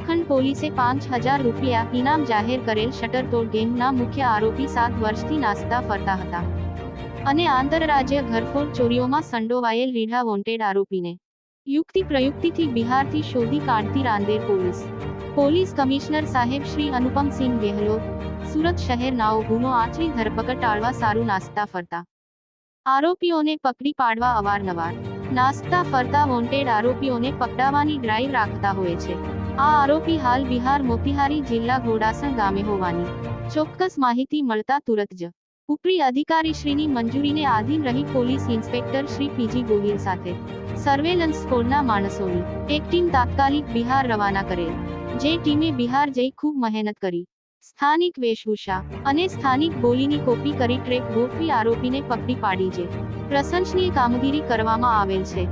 પોલીસે પાંચ હજાર રૂપિયા ઇનામ જાહેર કરેલ શટરતોડ ગેંગના મુખ્ય આરોપી સાત વર્ષથી નાસ્તા ફરતા હતા. અને આંતરરાજ્ય ઘરફોડ ચોરીઓમાં સંડોવાયેલ રીઢા વોન્ટેડ આરોપીને યુક્તિ પ્રયુક્તિથી બિહારથી શોધી કાઢતી રાંદેર પોલીસ. પોલીસ કમિશનર સાહેબ શ્રી અનુપમસિંહ ગેહલોત, સુરત શહેરનાઓ ગુનો આચરી ધરપકડ ટાળવા સારું નાસ્તા ફરતા. આરોપીઓને પકડી પાડવા અવારનવાર. નાસ્તા ફરતા વોન્ટેડ આરોપીઓને પકડાવવાની ડ્રાઈવ રાખતા હોય છે. આ આરોપી હાલ બિહાર મોતિહારી જિલ્લા ઘોડાસણ ગામે હોવાની ચોક્કસ માહિતી મળતા તુરત જ ઉપરી અધિકારીશ્રીની મંજૂરીને આધીન રહી police inspector Shri PG Gohil સાથે સર્વેલન્સ સ્કોડના માણસોની એક ટીમ તાત્કાલિક બિહાર રવાના કરેલ. જે ટીમે બિહાર જઈ ખૂબ મહેનત કરી. સ્થાનિક વેશભૂષા અને સ્થાનિક બોલીની કોપી કરી ટ્રેક ગોઠવી આરોપીને પકડી પાડી છે. પ્રશંસનીય કામગીરી કરવામાં આવેલ છે.